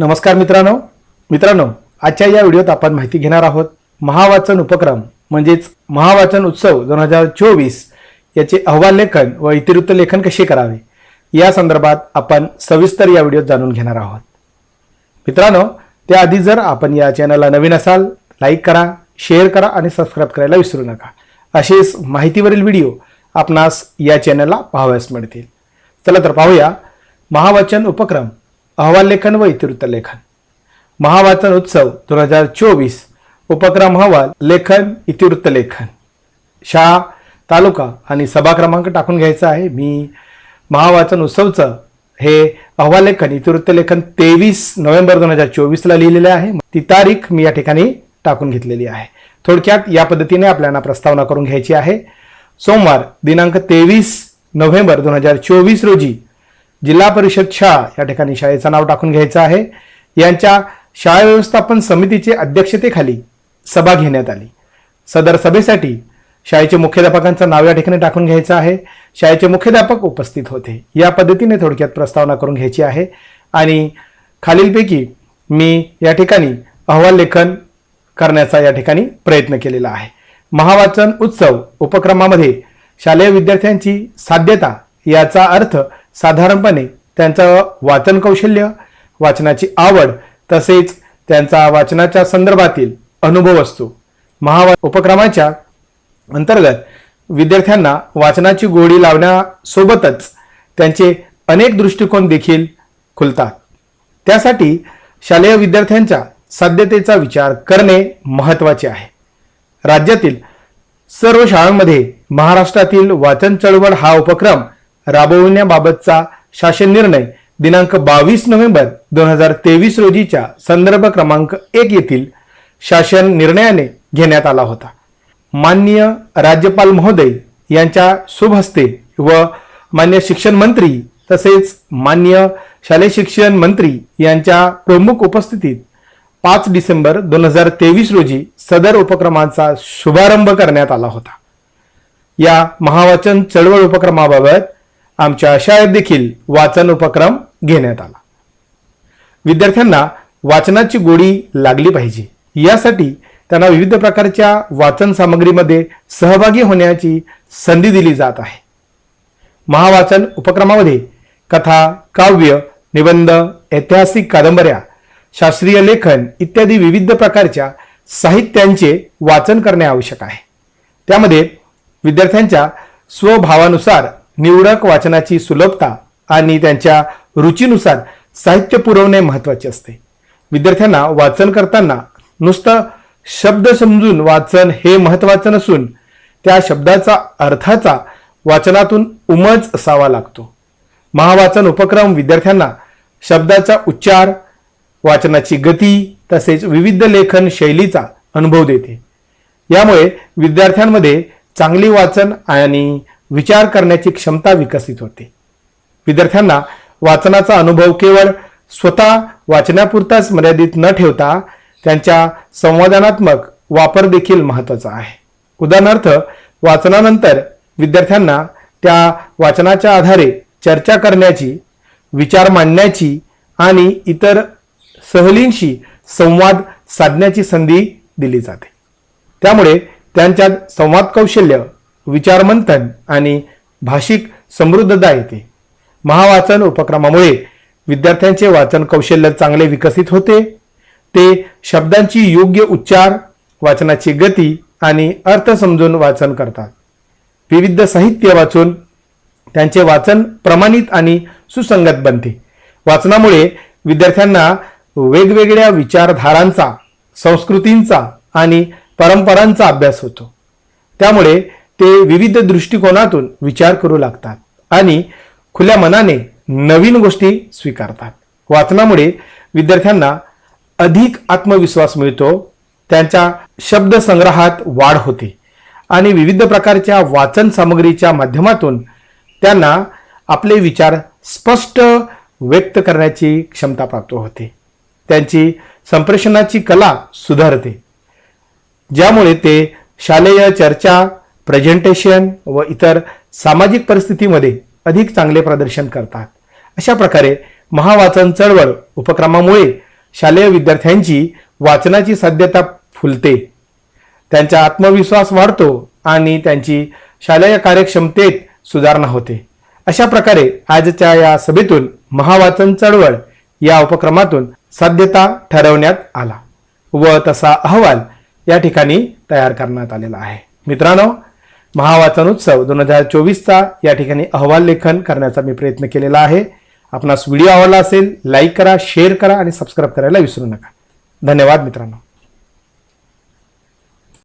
नमस्कार मित्रांनो. मित्रांनो आजच्या या व्हिडिओत आपण माहिती घेणार आहोत महावाचन उपक्रम म्हणजेच महावाचन उत्सव दोन हजार चोवीस याचे अहवाल लेखन व इतिवृत्त लेखन कसे करावे? या संदर्भात आपण सविस्तर या व्हिडिओत जाणून घेणार आहोत. मित्रांनो त्याआधी जर आपण या चॅनलला नवीन असाल लाईक करा शेअर करा आणि सबस्क्राईब करायला विसरू नका. असेच माहितीवरील व्हिडिओ आपणास या चॅनलला पाहावयास मिळतील. चला तर पाहूया महावाचन उपक्रम. अहवाल लेखन व इतिवृत्त लेखन. महावाचन उत्सव दोन हजार चोवीस. उपक्रम अहवाल लेखन इतिवृत्त लेखन. शाळा तालुका आणि सभा क्रमांक टाकून घ्यायचा आहे. मी महावाचन उत्सवचं हे अहवाल लेखन इतिवृत्त लेखन तेवीस नोव्हेंबर दोन हजार चोवीसला लिहिलेलं आहे. ती तारीख मी या ठिकाणी टाकून घेतलेली आहे. थोडक्यात या पद्धतीने आपल्याला प्रस्तावना करून घ्यायची आहे. सोमवार दिनांक तेवीस नोव्हेंबर दोन हजार चोवीस रोजी जिल्हा परिषद शाळा या ठिकाणी शाळेचं नाव टाकून घ्यायचं आहे. यांच्या शाळा व्यवस्थापन समितीचे अध्यक्षतेखाली सभा घेण्यात आली. सदर सभेसाठी शाळेचे मुख्याध्यापकांचं नाव या ठिकाणी टाकून घ्यायचं आहे. शाळेचे मुख्याध्यापक उपस्थित होते. या पद्धतीने थोडक्यात प्रस्तावना करून घ्यायची आहे. आणि खालीलपैकी मी या ठिकाणी अहवाल लेखन करण्याचा या ठिकाणी प्रयत्न केलेला आहे. महावाचन उत्सव उपक्रमामध्ये शालेय विद्यार्थ्यांची साध्यता याचा अर्थ साधारणपणे त्यांचं वाचन कौशल्य वाचनाची आवड तसेच त्यांचा वाचनाच्या संदर्भातील अनुभव असतो. महावा उपक्रमाच्या अंतर्गत विद्यार्थ्यांना वाचनाची गोडी लावण्यासोबतच त्यांचे अनेक दृष्टिकोन देखील खुलतात. त्यासाठी शालेय विद्यार्थ्यांच्या साध्यतेचा विचार करणे महत्त्वाचे आहे. राज्यातील सर्व शाळांमध्ये महाराष्ट्रातील वाचन चळवळ हा उपक्रम राबवण्याबाबतचा शासन निर्णय दिनांक बावीस नोव्हेंबर दोन हजार तेवीस रोजीच्या संदर्भ क्रमांक एक येथील शासन निर्णयाने घेण्यात आला होता. माननीय राज्यपाल महोदय यांच्या शुभ हस्ते व मान्य शिक्षण मंत्री तसेच मान्य शालेय शिक्षण मंत्री यांच्या प्रमुख उपस्थितीत पाच डिसेंबर दोन हजार तेवीस रोजी सदर उपक्रमाचा शुभारंभ करण्यात आला होता. या महावाचन चळवळ उपक्रमाबाबत आमच्या शाळेत देखील वाचन उपक्रम घेण्यात आला. विद्यार्थ्यांना वाचनाची गोडी लागली पाहिजे. यासाठी त्यांना विविध प्रकारच्या वाचन सामग्रीमध्ये सहभागी होण्याची संधी दिली जात आहे. महावाचन उपक्रमामध्ये कथा काव्य निबंध ऐतिहासिक कादंबऱ्या शास्त्रीय लेखन इत्यादी विविध प्रकारच्या साहित्यांचे वाचन करणे आवश्यक आहे. त्यामध्ये विद्यार्थ्यांच्या स्वभावानुसार निवडक वाचनाची सुलभता आणि त्यांच्या रुचीनुसार साहित्य पुरवणे महत्त्वाचे असते. विद्यार्थ्यांना वाचन करताना नुसतं शब्द समजून वाचन हे महत्वाचं नसून त्या शब्दाचा अर्थाचा वाचनातून उमज असावा लागतो. महावाचन उपक्रम विद्यार्थ्यांना शब्दाचा उच्चार वाचनाची गती तसेच विविध लेखन शैलीचा अनुभव देते. यामुळे विद्यार्थ्यांमध्ये चांगली वाचन आणि विचार करण्याची क्षमता विकसित होते. विद्यार्थ्यांना वाचनाचा अनुभव केवळ स्वतः वाचण्यापुरताच मर्यादित न ठेवता त्यांच्या संवादनात्मक वापर देखील महत्त्वाचा आहे. उदाहरणार्थ वाचनानंतर विद्यार्थ्यांना त्या वाचनाच्या आधारे चर्चा करण्याची विचार मांडण्याची आणि इतर सहलींशी संवाद साधण्याची संधी दिली जाते. त्यामुळे त्यांच्यात संवाद कौशल्य विचारमंथन आणि भाषिक समृद्धता येते महावाचन उपक्रमामुळे विद्यार्थ्यांचे वाचन कौशल्य चांगले विकसित होते. ते शब्दांची योग्य उच्चार वाचनाची गती आणि अर्थ समजून वाचन करतात. विविध साहित्य वाचून त्यांचे वाचन प्रमाणित आणि सुसंगत बनते. वाचनामुळे विद्यार्थ्यांना वेगवेगळ्या विचारधारांचा संस्कृतींचा आणि परंपरांचा अभ्यास होतो. त्यामुळे ते विविध दृष्टिकोनातून विचार करू लागतात आणि खुल्या मनाने नवीन गोष्टी स्वीकारतात. वाचनामुळे विद्यार्थ्यांना अधिक आत्मविश्वास मिळतो त्यांच्या शब्दसंग्रहात वाढ होते आणि विविध प्रकारच्या वाचन सामग्रीच्या माध्यमातून त्यांना आपले विचार स्पष्ट व्यक्त करण्याची क्षमता प्राप्त होते. त्यांची संप्रेषणाची कला सुधारते. ज्यामुळे ते शालेय चर्चा प्रेझेंटेशन व इतर सामाजिक परिस्थितीमध्ये अधिक चांगले प्रदर्शन करतात. अशा प्रकारे महावाचन चळवळ उपक्रमामुळे शालेय विद्यार्थ्यांची वाचनाची साध्यता फुलते. त्यांचा आत्मविश्वास वाढतो आणि त्यांची शालेय कार्यक्षमतेत सुधारणा होते. अशा प्रकारे आजच्या या सभेतून महावाचन चळवळ या उपक्रमातून साध्यता ठरवण्यात आला व तसा अहवाल या ठिकाणी तयार करण्यात आलेला आहे. मित्रांनो महावाचन उत्सव दोन हजार चोवीसचा या ठिकाणी अहवाल लेखन करण्याचा मी प्रयत्न केलेला आहे. आपणास व्हिडिओ आवडला असेल लाईक करा शेअर करा आणि सबस्क्राईब करायला विसरू नका. धन्यवाद मित्रांनो.